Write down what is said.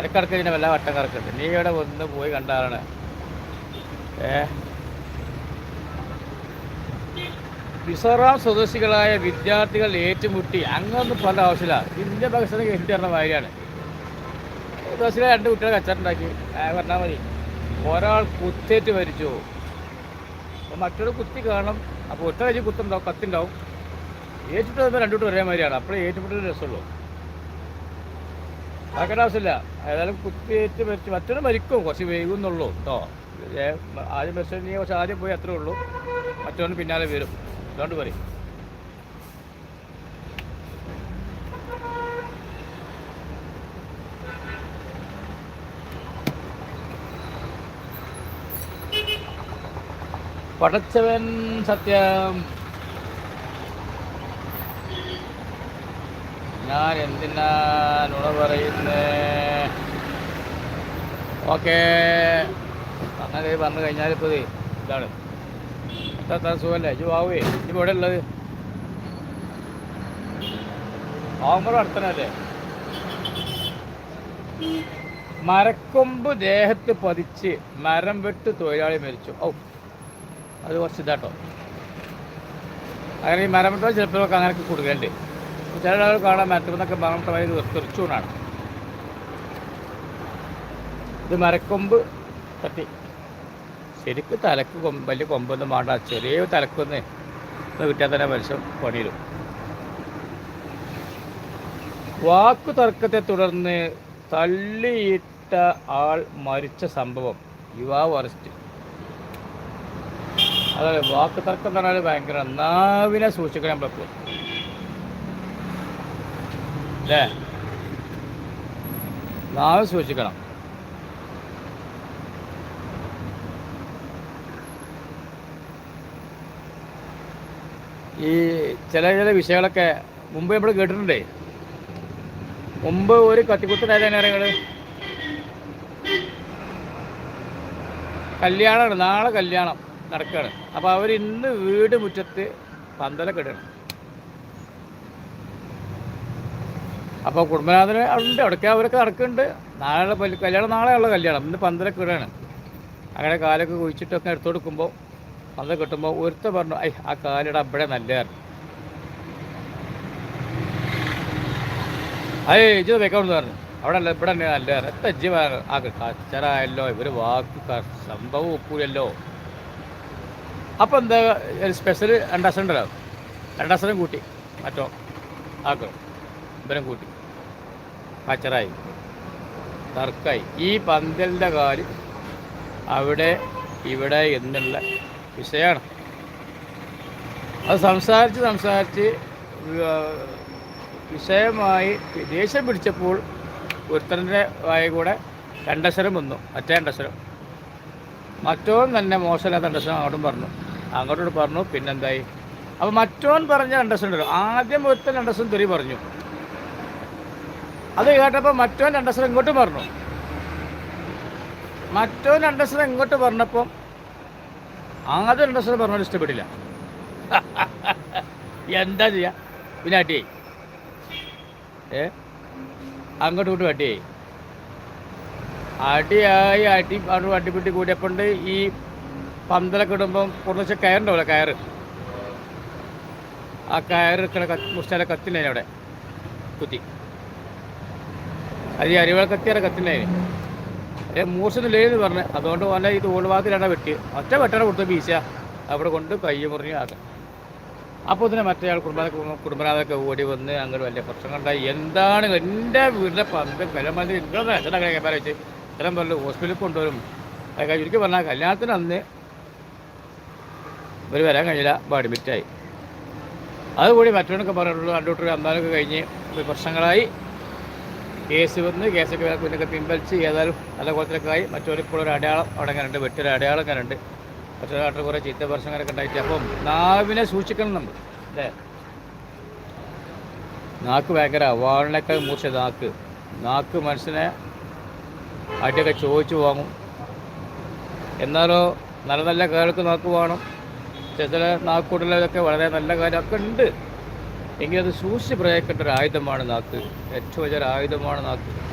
ഇടക്കിടക്ക് ഇതിനെ വല്ല വട്ടം കറക്കുന്നുണ്ട് നീ ഇവിടെ ഒന്ന് പോയി കണ്ടാലാണ് ഏ? മിസോറാം സ്വദേശികളായ വിദ്യാർത്ഥികൾ ഏറ്റുമുട്ടി. അങ്ങൊന്നും പല ആവശ്യമില്ല. ഇന്ത്യ പാകിസ്ഥാൻ പറഞ്ഞ മാതിരിയാണ്. ബസ്സിലെ രണ്ട് കുട്ടികളെ കച്ചറുണ്ടാക്കി പറഞ്ഞാൽ മതി. ഒരാൾ കുത്തേറ്റ് മരിച്ചു. അപ്പോൾ മറ്റൊരു കുത്തി കാണും. അപ്പോൾ ഒറ്റ കഴിച്ച് കുത്തുണ്ടാവും കത്തുണ്ടാവും ഏറ്റുമുട്ടുമ്പോൾ രണ്ടു രണ്ടു ഒരേ മാതിരിയാണ്. അപ്പോഴേ ഏറ്റുമുട്ടൽ രസമുള്ളൂ. ആക്കേണ്ട ആവശ്യമില്ല. ഏതായാലും കുത്തിയേറ്റ് മരിച്ചു. മറ്റൊരു മരിക്കും. കുറച്ച് വൈകുന്നുള്ളൂ കേട്ടോ ആദ്യം മരിച്ചു നീ കുറച്ച് ആദ്യം പോയി അത്രേ ഉള്ളൂ. മറ്റൊന്ന് പിന്നാലെ വരും. അതുകൊണ്ട് പറയും. പടച്ചവൻ സത്യം. ഞാൻ എന്തിനാ നുണ പറയുന്നേ? ഓക്കെ. അങ്ങനെ പറഞ്ഞു കഴിഞ്ഞാൽ ഇപ്പോൾ ഇതാണ്. എത്ര സുഖമല്ലേ? ഇജ് ആവുകയെ ഇനി ഇവിടെ ഉള്ളത്. ആവുമ്പോൾ അടുത്തനല്ലേ മരക്കൊമ്പ് ദേഹത്ത് പതിച്ച് മരം വെട്ട് തൊഴിലാളി മരിച്ചു. ഔ അത് കുറച്ച് ഇതാട്ടോ. അങ്ങനെ ഈ മരം വെട്ടോ ചിലപ്പോഴൊക്കെ അങ്ങനെയൊക്കെ കൊടുക്കലുണ്ട്. ചില ആൾ കാണാൻ മരത്തുമെന്നൊക്കെ മരം വെട്ടമായി തെറിച്ചുകൊണ്ടാണ് ഇത് മരക്കൊമ്പ് തട്ടി. ശരിക്കും തലക്ക് കൊമ്പ് വലിയ കൊമ്പൊന്നും വേണ്ട. ചെറിയ തലക്കൊന്ന് കിട്ടിയാൽ തന്നെ മനുഷ്യൻ പണിയിലും വാക്കു തർക്കത്തെ തുടർന്ന് തള്ളിയിട്ട ആൾ മരിച്ച സംഭവം. യുവാവ് അറസ്റ്റ് അതായത് വാക്ക് തർക്കം എന്ന് പറഞ്ഞാൽ ഭയങ്കര നാവിനെ സൂക്ഷിക്കണം നമ്മളെപ്പോഴും. അല്ലേ? നാളെ സൂക്ഷിക്കണം. ഈ ചില ചില വിഷയങ്ങളൊക്കെ മുമ്പ് നമ്മൾ കേട്ടിട്ടുണ്ടേ? മുമ്പ് ഒരു കത്തിക്കുത്തനായിരുന്നു നിങ്ങൾ കല്യാണമാണ് നാളെ കല്യാണം നടക്കുകയാണ് അപ്പോൾ അവർ ഇന്ന് വീട് മുറ്റത്ത് പന്തലൊക്കെ ഇടണം. അപ്പോൾ കുടുംബനാഥന് ഉണ്ട് അവിടേക്ക് അവരൊക്കെ നടക്കുന്നുണ്ട്. നാളെ കല്യാണം നാളെയുള്ള കല്യാണം ഇന്ന് പന്തലൊക്കെ ഇടാണ് അങ്ങനെ കാലൊക്കെ കുഴിച്ചിട്ടൊക്കെ എടുത്തു കൊടുക്കുമ്പോൾ പന്തൽ കിട്ടുമ്പോൾ ഒരുത്ത പറഞ്ഞു ഐ ആ കാലിടെ അവിടെ നല്ലതാണ് അയ്യ ഇജ്ജ് വെക്കാമെന്ന് പറഞ്ഞു. അവിടെ അല്ല ഇവിടെ തന്നെ നല്ലതാണ് എത്ര ആ കച്ചറായല്ലോ ഇവർ വാക്ക് സംഭവം ഒക്കൂലല്ലോ. അപ്പോൾ എന്താ സ്പെഷ്യൽ രണ്ടാസം ഉണ്ടല്ലോ. രണ്ടാസനം കൂട്ടി മറ്റോ ആക്കും. ഇവരും കൂട്ടി. കച്ചറായി തർക്കായി. ഈ പന്തലിന്റെ കാൽ അവിടെ ഇവിടെ എന്നുള്ള വിഷയമാണ്. അത് സംസാരിച്ച് സംസാരിച്ച് വിഷയമായി ദേഷ്യം പിടിച്ചപ്പോൾ ഒരുത്തന്റെ വായ കൂടെ രണ്ടക്ഷരം വന്നു. മറ്റേ രണ്ടക്ഷരം. മറ്റോൻ തന്നെ മോശമില്ലാത്ത രണ്ടക്ഷരം അങ്ങോട്ടും പറഞ്ഞു. അങ്ങോട്ടോട് പറഞ്ഞു പിന്നെന്തായി? അപ്പോൾ മറ്റോൻ പറഞ്ഞ രണ്ടക്ഷരം ഉണ്ടല്ലോ. ആദ്യം ഒരുത്തൻ രണ്ടക്ഷരം തെറി പറഞ്ഞു. അത് കേട്ടപ്പോൾ മറ്റോൻ രണ്ടക്ഷരം ഇങ്ങോട്ട് പറഞ്ഞു. മറ്റോൻ രണ്ടക്ഷരം ഇങ്ങോട്ട് പറഞ്ഞപ്പം ആദ്യം രണ്ടക്ഷരം പറഞ്ഞോട് ഇഷ്ടപ്പെട്ടില്ല. എന്താ ചെയ്യാ? പിന്നെ അട്ടിയേ ഏ? അങ്ങോട്ട് ഇങ്ങോട്ട് അട്ടിയേ അടിയായി അടി അവിടെ അടിപിട്ടി കൂടിയപ്പോണ്ട് ഈ പന്തലൊക്കെ ഇടുമ്പം കുറച്ച് കയറുണ്ടാവില്ല കയറ്? ആ കയറ് കത്തി മുസ്റ്റാലെ കത്തിനവിടെ കുത്തി. അത് ഈ അരിവാൾ കത്തിയാലെ കത്തിനേന് ഏ മൂർച്ചൊന്നുമില്ലേന്ന് പറഞ്ഞു. അതുകൊണ്ട് പോലെ ഈ തോളുഭാഗത്തിലാണ് വെട്ടി. ഒറ്റ വെട്ടണ കൊടുത്ത വീശ. അവിടെ കൊണ്ട് കൈ മുറിഞ്ഞ് ആക്കാം. അപ്പോൾ ഇതിനെ മറ്റേ ആൾ കുടുംബ കുടുംബനാഥൊക്കെ ഓടി വന്ന് അങ്ങോട്ട് വലിയ പ്രശ്നങ്ങളുണ്ടായി എന്താണ് എന്റെ വീടിന്റെ പന്ത് കലമന്ത്രി എന്താ അച്ഛനൊക്കെ വെച്ച് ഇത്രയും പറഞ്ഞു ഹോസ്പിറ്റലിൽ കൊണ്ടുവരും. ചുരുക്കി പറഞ്ഞാൽ കല്യാണത്തിന് അന്ന് ഇവർ വരാൻ കഴിഞ്ഞില്ല. അഡ്മിറ്റായി അതുകൂടി മറ്റവനൊക്കെ പറഞ്ഞിട്ടുള്ളൂ. രണ്ടൂട്ടർ അന്നാലൊക്കെ കഴിഞ്ഞ് പ്രശ്നങ്ങളായി. കേസ് വന്ന് കേസൊക്കെ പിന്നൊക്കെ പിൻവലിച്ച് ഏതായാലും നല്ല കുളത്തിലൊക്കെ മറ്റൊരു മറ്റൊരിപ്പോൾ ഒരു അടയാളം അടങ്ങാനുണ്ട് വെട്ടൊരു അടയാളം അങ്ങനെ മറ്റൊരു ആട്ടർ കുറേ ചീത്ത പ്രശ്നങ്ങളൊക്കെ ഉണ്ടായിട്ട് അപ്പം നാവിനെ സൂക്ഷിക്കണം നമ്മൾ അല്ലേ? നാക്ക് ഭയങ്കര വാളിനൊക്കെ മൂർച്ച നാക്ക്. നാക്ക് മനസ്സിനെ അടിയൊക്കെ ചോദിച്ചു വാങ്ങും. എന്നാലോ നല്ല നല്ല കേൾക്ക് നാക്ക് വേണം. ചില നാക്കൂടലൊക്കെ വളരെ നല്ല കാര്യമൊക്കെ ഉണ്ട്. എങ്കിൽ അത് സൂക്ഷിച്ച് പ്രയോഗിക്കേണ്ട ഒരു ആയുധമാണ് നാക്ക്. ഏറ്റവും വലിയൊരു ആയുധമാണ് നാക്ക്.